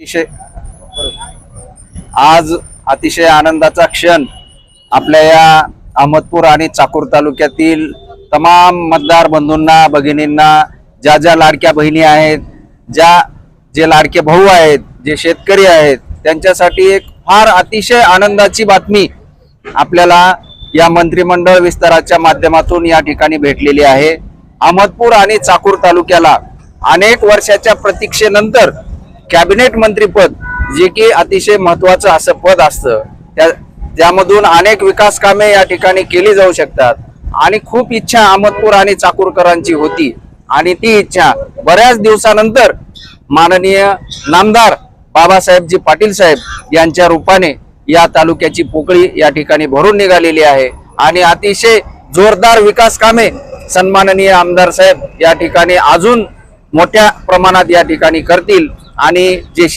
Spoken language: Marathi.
अतिशय आज अतिशय आनंदाचा क्षण आपल्या या अहमदपूर आणि चाकूर तालुक्यातील तमाम मतदार बंधूंना भगिनींना ज्या ज्या लाडक्या बहिणी आहेत ज्या जे लाडके भाऊ आहेत जे शेतकरी आहेत त्यांच्यासाठी एक फार अतिशय आनंदाची बातमी आपल्याला या मंत्रिमंडळ विस्ताराच्या माध्यमातून या ठिकाणी भेटलेली आहे. अहमदपूर आणि चाकूर तालुक्याला अनेक वर्षाच्या प्रतीक्षेनंतर कॅबिनेट मंत्रीपद जे की अतिशय महत्वाचं असं पद असतं. त्या त्यामधून अनेक विकास कामे या ठिकाणी केली जाऊ शकतात. आणि खूप इच्छा अहमदपूर आणि चाकूरकरांची होती. आणि ती इच्छा बऱ्याच दिवसानंतर माननीय नामदार बाबासाहेबजी पाटील साहेब यांच्या रूपाने या तालुक्याची पोकळी या ठिकाणी भरून निघालेली आहे. आणि अतिशय जोरदार विकास कामे सन्माननीय आमदार साहेब या ठिकाणी अजून मोठ्या प्रमाणात या ठिकाणी करतील. आणि जे शेत